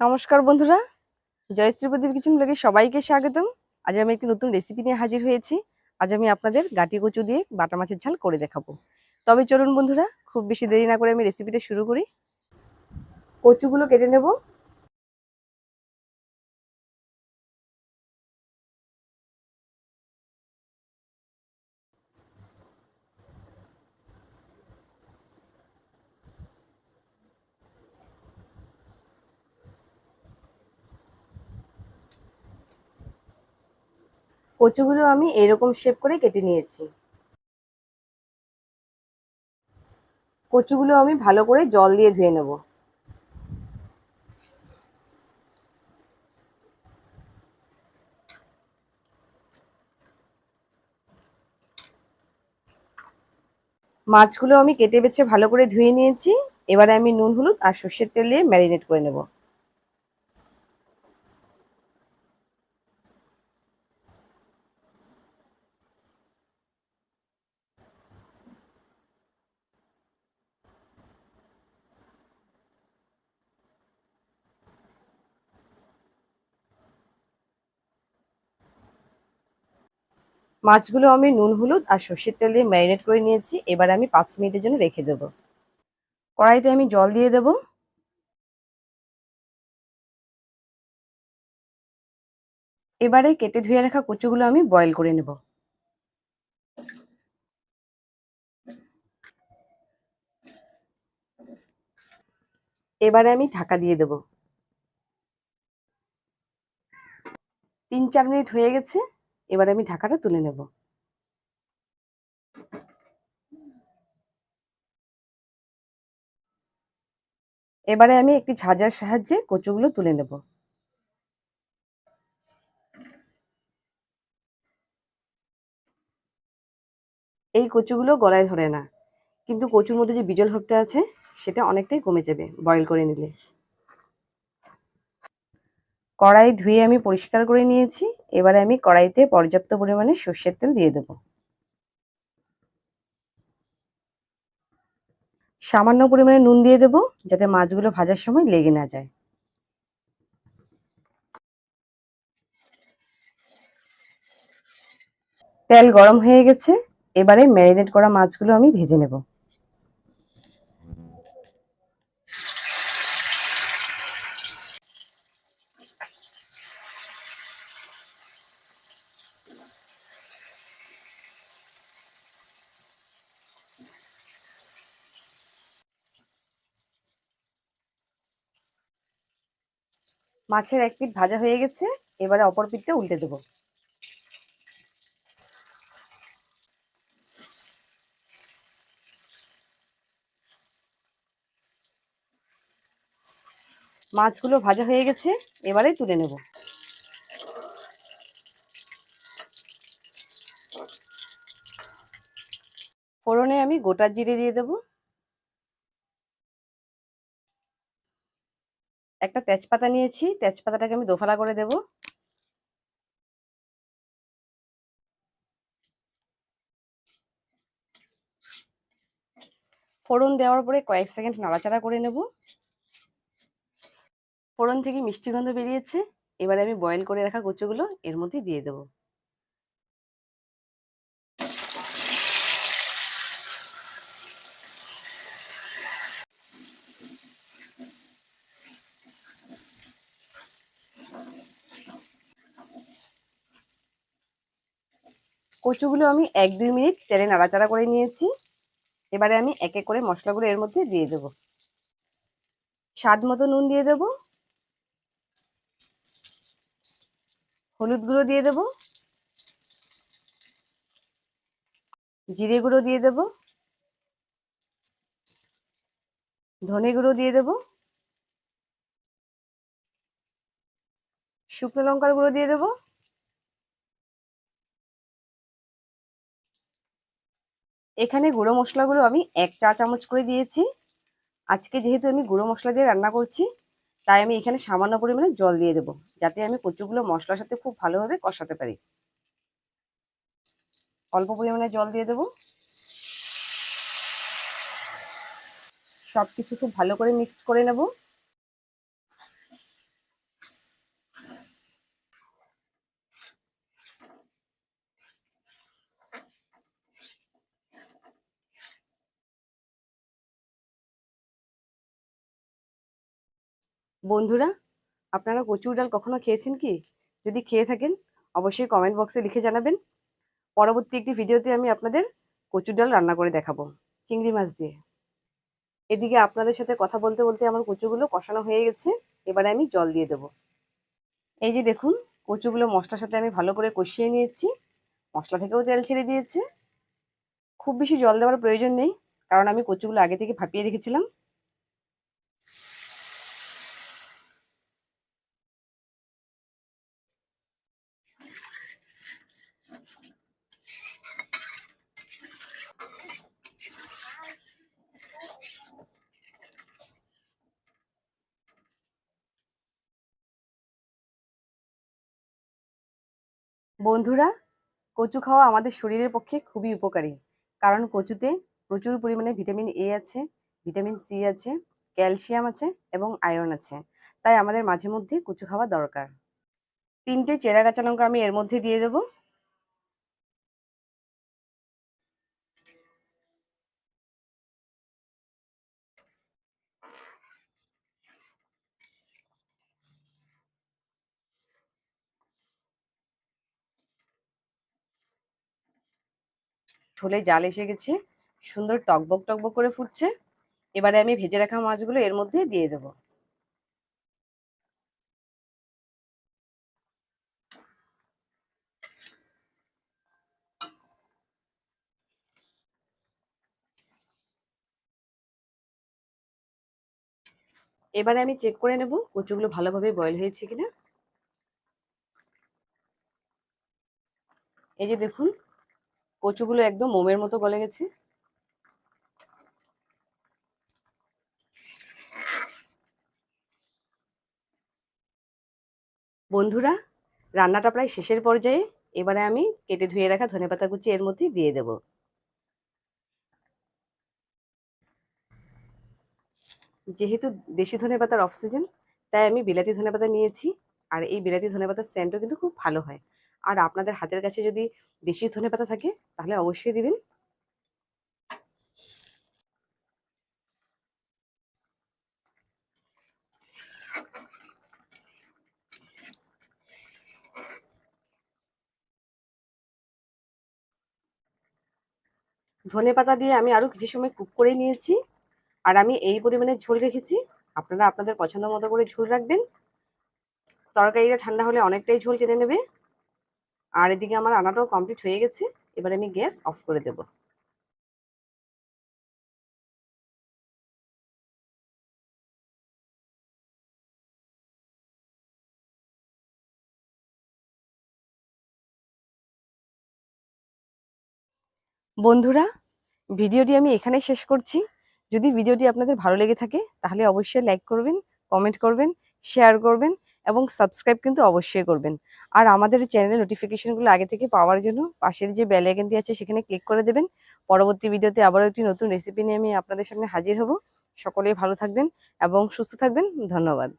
নমস্কার বন্ধুরা। জয়শ্রী প্রদীপ কিচেন ব্লগে সবাইকে স্বাগতম। আজ আমি একটি নতুন রেসিপি নিয়ে হাজির হয়েছি। আজ আমি আপনাদের গাটি কচু দিয়ে বাটা মাছের ঝাল করে দেখাবো। তবে চলুন বন্ধুরা, খুব বেশি দেরি না করে আমি রেসিপিটা শুরু করি। কচুগুলো কেটে নেব। কচুগুলো আমি এরকম শেপ করে কেটে নিয়েছি। কচুগুলো আমি ভালো করে জল দিয়ে ধুয়ে নেব। মাছগুলো আমি কেটে বেছে ভালো করে ধুয়ে নিয়েছি। এবারে আমি নুন, হলুদ আর সর্ষের তেল দিয়ে ম্যারিনেট করে নেব। মাছগুলো আমি নুন, হলুদ আর সর্ষের তেল দিয়ে ম্যারিনেট করে নিয়েছি। এবার আমি পাঁচ মিনিটের জন্য রেখে দেবো। কড়াইতে আমি জল দিয়ে দেব। এবারে কেটে ধুয়ে রাখা কচুগুলো আমি বয়েল করে নেব। এবারে আমি ঢাকা দিয়ে দেব। তিন, চার মিনিট হয়ে গেছে। এবার আমি ঢাকাটা তুলে নেব। এবারে আমি একটি ঝাঁঝার সাহায্যে কচুগুলো তুলে নেব। এই কচুগুলো গলায় ধরে না, কিন্তু কচুর মধ্যে যে বিজল ভাবটা আছে, সেটা অনেকটাই কমে যাবে বয়েল করে নিলে। কড়াই ধুয়ে আমি পরিষ্কার করে নিয়েছি। এবারে আমি কড়াইতে পর্যাপ্ত পরিমাণে সর্ষের তেল দিয়ে দেব। সামান্য পরিমাণে নুন দিয়ে দেব যাতে মাছগুলো ভাজার সময় লেগে না যায়। তেল গরম হয়ে গেছে। এবারে ম্যারিনেট করা মাছগুলো আমি ভেজে নেব। মাছের এক পিঠ ভাজা হয়ে গেছে, এবারে অপর পিঠটা উল্টে দেবো। মাছগুলো ভাজা হয়ে গেছে, এবারে তুলে নেব। ফোড়নে আমি গোটা জিরে দিয়ে দেব। একটা তেজপাতা নিয়েছি, তেজপাতাটাকে আমি দোফালা করে দেব। ফোড়ন দেওয়ার পরে কয়েক সেকেন্ড নাড়াচাড়া করে নেব। ফোড়ন থেকে মিষ্টি গন্ধ বেরিয়েছে, এবারে আমি বয়েল করে রাখা কচুগুলো এর মধ্যে দিয়ে দেবো। কচুগুলো আমি এক দুই মিনিট তেলে নাড়াচাড়া করে নিয়েছি। এবারে আমি এক এক করে মশলাগুলো এর মধ্যে দিয়ে দেব। স্বাদ মতো নুন দিয়ে দেব। হলুদ গুঁড়ো দিয়ে দেব। জিরে গুঁড়ো দিয়ে দেব। ধনে গুঁড়ো দিয়ে দেব। শুকনো লঙ্কার গুঁড়ো দিয়ে দেবো। এখানে গুঁড়ো মশলাগুলো আমি এক চা চামচ করে দিয়েছি। আজকে যেহেতু আমি গুঁড়ো মশলা দিয়ে রান্না করছি, তাই আমি এখানে সামান্য পরিমাণে জল দিয়ে দেবো, যাতে আমি কচুগুলো মশলার সাথে খুব ভালোভাবে কষাতে পারি। অল্প পরিমাণে জল দিয়ে দেবো। সব কিছু খুব ভালো করে মিক্সড করে নেব। বন্ধুরা, আপনারা কচুর ডাল কখনো খেয়েছেন কি? যদি খেয়ে থাকেন, অবশ্যই কমেন্ট বক্সে লিখে জানাবেন। পরবর্তী একটি ভিডিওতে আমি আপনাদের কচুর ডাল রান্না করে দেখাবো, চিংড়ি মাছ দিয়ে। এদিকে আপনাদের সাথে কথা বলতে বলতে আমার কচুগুলো কষানো হয়ে গেছে, এবারে আমি জল দিয়ে দেবো। এই যে দেখুন, কচুগুলো মশলার সাথে আমি ভালো করে কষিয়ে নিয়েছি, মশলা থেকেও তেল ছেড়ে দিয়েছে। খুব বেশি জল দেওয়ার প্রয়োজন নেই, কারণ আমি কচুগুলো আগে থেকে ভাপিয়ে রেখেছিলাম। বন্ধুরা, কচু খাওয়া আমাদের শরীরের পক্ষে খুবই উপকারী। কারণ কচুতে প্রচুর পরিমাণে ভিটামিন এ আছে, ভিটামিন সি আছে, ক্যালসিয়াম আছে এবং আয়রন আছে। তাই আমাদের মাঝে মধ্যে কচু খাওয়া দরকার। তিনটে চেরা কাঁচা লঙ্কা আমি এর মধ্যে দিয়ে দেবো। ঝোলে জাল এসে গেছে। সুন্দর টকবক টকবক করে ফুটছে। এবারে আমি ভেজে রাখা মাছগুলো এর মধ্যে দিয়ে দেব। এবারে আমি চেক করে নেব কচুগুলো ভালোভাবে বয়েল হয়েছে কিনা। এই যে দেখুন কচুগুলো একদম মোমের মতো গলে গেছে। বন্ধুরা, রান্নাটা প্রায় শেষের পর্যায়ে এবারে আমি কেটে ধুয়ে রাখা ধনেপাতা কুচি এর মধ্যে দিয়ে দেব। যেহেতু দেশি ধনেপাতার অফ সিজন তাই আমি বিলাতি ধনেপাতা নিয়েছি, আর এই বিলাতি ধনেপাতার সেন্টও কিন্তু খুব ভালো হয়। আর আপনাদের হাতের কাছে যদি দেশি ধনেপাতা থাকে, তাহলে অবশ্যই দিবেন। ধনে পাতা দিয়ে আমি আরও কিছু সময় কুক করে নিয়েছি, আর আমি এই পরিমাণে ঝোল রেখেছি। আপনারা আপনাদের পছন্দ মতো করে ঝোল রাখবেন। তরকারিটা ঠান্ডা হলে অনেকটাই ঝোল টেনে নেবে। আর এদিকে আমার রান্নাটাও কমপ্লিট হয়ে গেছে। এবার আমি গ্যাস অফ করে দেব। বন্ধুরা, ভিডিওটি আমি এখানেই শেষ করছি। যদি ভিডিওটি আপনাদের ভালো লেগে থাকে, তাহলে অবশ্যই লাইক করবেন কমেন্ট করবেন শেয়ার করবেন। এবং সাবস্ক্রাইব কিন্তু অবশ্যই করবেন। আর আমাদের চ্যানেলের নোটিফিকেশনগুলো আগে থেকে পাওয়ার জন্য পাশের যে বেল আইকনটি আছে সেখানে ক্লিক করে দেবেন। পরবর্তী ভিডিওতে আবারও একটি নতুন রেসিপি নিয়ে আমি আপনাদের সামনে হাজির হব। সকলেই ভালো থাকবেন এবং সুস্থ থাকবেন। ধন্যবাদ।